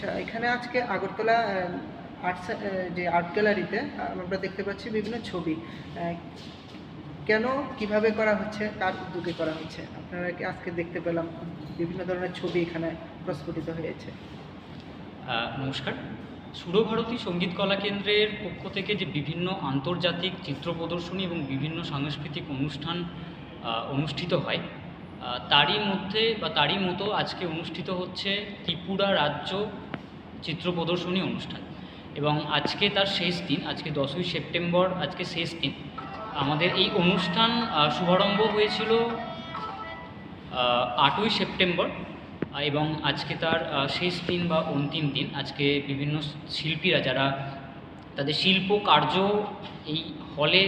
আচ্ছা এখানে আজকে আগরতলা আর্টস যে আর্ট গ্যালারিতে আমরা দেখতে পাচ্ছি বিভিন্ন ছবি। কেন, কীভাবে করা হচ্ছে, কার উদ্যোগে করা হচ্ছে? আপনারা কি আজকে দেখতে পেলাম বিভিন্ন ধরনের ছবি এখানে প্রস্ফুটিত হয়েছে? নমস্কার। সুরভারতী সংগীত কলা কেন্দ্রের পক্ষ থেকে যে বিভিন্ন আন্তর্জাতিক চিত্র প্রদর্শনী এবং বিভিন্ন সাংস্কৃতিক অনুষ্ঠান অনুষ্ঠিত হয় তারই মধ্যে বা তারই মতো আজকে অনুষ্ঠিত হচ্ছে ত্রিপুরা রাজ্য চিত্র প্রদর্শনী অনুষ্ঠান। এবং আজকে তার শেষ দিন, আজকে দশই সেপ্টেম্বর, আজকে শেষ দিন। আমাদের এই অনুষ্ঠান শুভারম্ভ হয়েছিল আটই সেপ্টেম্বর এবং আজকে তার শেষ দিন বা অন্তিম দিন। আজকে বিভিন্ন শিল্পীরা যারা তাদের শিল্প কার্য এই হলে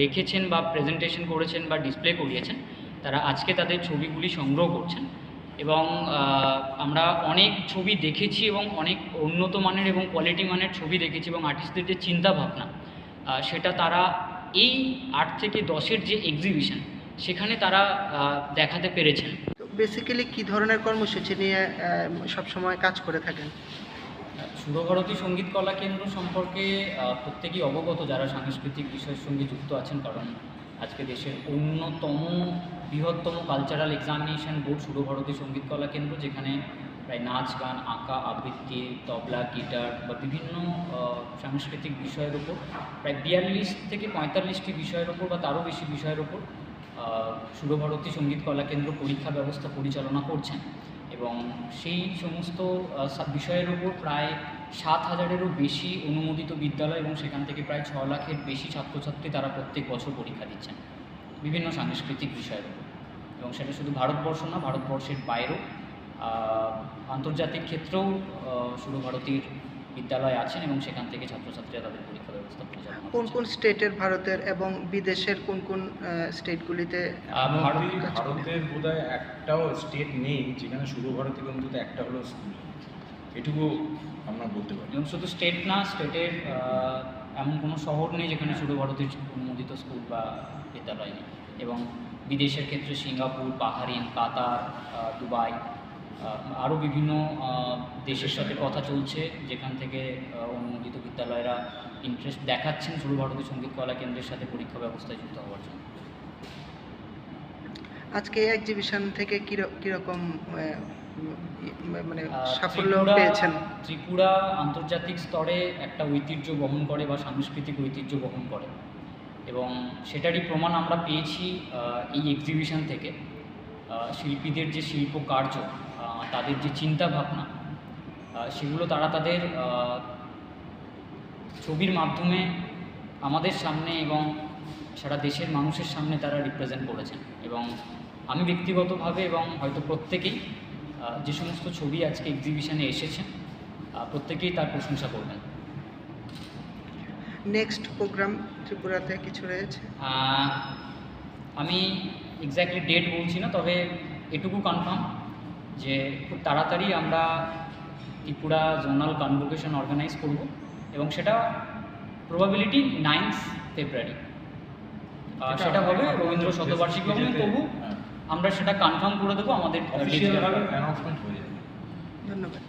রেখেছেন বা প্রেজেন্টেশন করেছেন বা ডিসপ্লে করিয়েছেন তারা আজকে তাদের ছবিগুলি সংগ্রহ করছেন এবং আমরা অনেক ছবি দেখেছি এবং অনেক উন্নত মানের এবং কোয়ালিটি মানের ছবি দেখেছি এবং আর্টিস্টদের যে চিন্তা ভাবনা সেটা তারা এই আট থেকে দশের যে এক্সিবিশন সেখানে তারা দেখাতে পেরেছেন। তো বেসিক্যালি কি ধরনের কর্মসূচি নিয়ে সব সময় কাজ করে থাকেন? সুরভারতী সংগীত কলা কেন্দ্র সম্পর্কে প্রত্যেকেই অবগত যারা সাংস্কৃতিক বিষয়ের সঙ্গে যুক্ত আছেন কারণ আজকে দেশের অন্যতম বৃহত্তম কালচারাল এক্সামিনেশন বোর্ড সুরভারতী সংগীত কলা কেন্দ্র, যেখানে প্রায় নাচ, গান, আঁকা, আবৃত্তি, তবলা, গিটার বা বিভিন্ন সাংস্কৃতিক বিষয়ের ওপর প্রায় বিয়াল্লিশ থেকে পঁয়তাল্লিশটি বিষয়ের ওপর বা তারও বেশি বিষয়ের ওপর সুরভারতী সংগীত কলা কেন্দ্র পরীক্ষা ব্যবস্থা পরিচালনা করছেন। এবং সেই সমস্ত বিষয়ের উপর প্রায় সাত হাজারেরও বেশি অনুমোদিত বিদ্যালয় এবং সেখান থেকে প্রায় ছ লাখের বেশি ছাত্রছাত্রী তারা প্রত্যেক বছর পরীক্ষা দিচ্ছেন বিভিন্ন সাংস্কৃতিক বিষয়ের উপর। এবং সেটা শুধু ভারতবর্ষ না, ভারতবর্ষের বাইরেও আন্তর্জাতিক ক্ষেত্রেও শুধু সুরভারতীর বিদ্যালয় আছেন এবং সেখান থেকে ছাত্রছাত্রীরা তাদের পরীক্ষা ব্যবস্থা পরিচালনা কোন কোন স্টেটের ভারতের এবং বিদেশের কোন কোন স্টেটগুলিতে ভারতের। বোধহয় একটাও স্টেট নেই যেখানে শুরু ভারতীয় অন্তত একটা হলো স্কুল। এটুকু আমরা বলতে পারি। এবং শুধু স্টেট না স্টেটের এমন কোনো শহর নেই যেখানে শুধু ভারতের অনুমোদিত স্কুল বা বিদ্যালয় নেই। এবং বিদেশের ক্ষেত্রে সিঙ্গাপুর বাহারিন কাতার দুবাই আরও বিভিন্ন দেশের সাথে কথা চলছে যেখান থেকে অনুমোদিত বিদ্যালয়েরা ইন্টারেস্ট দেখাচ্ছেন শুধু ভারতীয় সংগীত কলা কেন্দ্রের সাথে পরীক্ষা ব্যবস্থায় যুক্ত হওয়ার জন্য। আজকে এক্সিবিশন থেকে কির- কীরকম মানে সাফল্য ত্রিপুরা- পেয়েছেন? ত্রিপুরা আন্তর্জাতিক স্তরে একটা ঐতিহ্য বহন করে বা সাংস্কৃতিক ঐতিহ্য বহন করে। এবং সেটারই প্রমাণ আমরা পেয়েছি এই এক্সিবিশন থেকে। শিল্পীদের যে শিল্প কার্য তাদের যে চিন্তা ভাবনা সেগুলো তারা তাদের ছবির মাধ্যমে আমাদের সামনে এবং সারা দেশের মানুষের সামনে তারা রিপ্রেজেন্ট করেছেন। এবং আমি ব্যক্তিগতভাবে এবং হয়তো প্রত্যেকেই যে সমস্ত ছবি আজকে এক্সিবিশনে এসেছেন প্রত্যেকেই তার প্রশংসা করবেন। নেক্সট প্রোগ্রাম ত্রিপুরাতে কিছু রয়েছে? আমি এক্স্যাক্টলি ডেট বলছি না তবে এটুকু কনফার্ম যে খুব তাড়াতাড়ি আমরা ত্রিপুরা জোনাল কনভোকেশন অর্গানাইজ করব এবং সেটা প্রবাবিলিটি নাইন্থ ফেব্রুয়ারি। সেটা হবে রবীন্দ্র শতবার্ষিকী ভবনে তবু হ্যাঁ। আমরা সেটা কনফার্ম করে দেবো আমাদের ধন্যবাদ।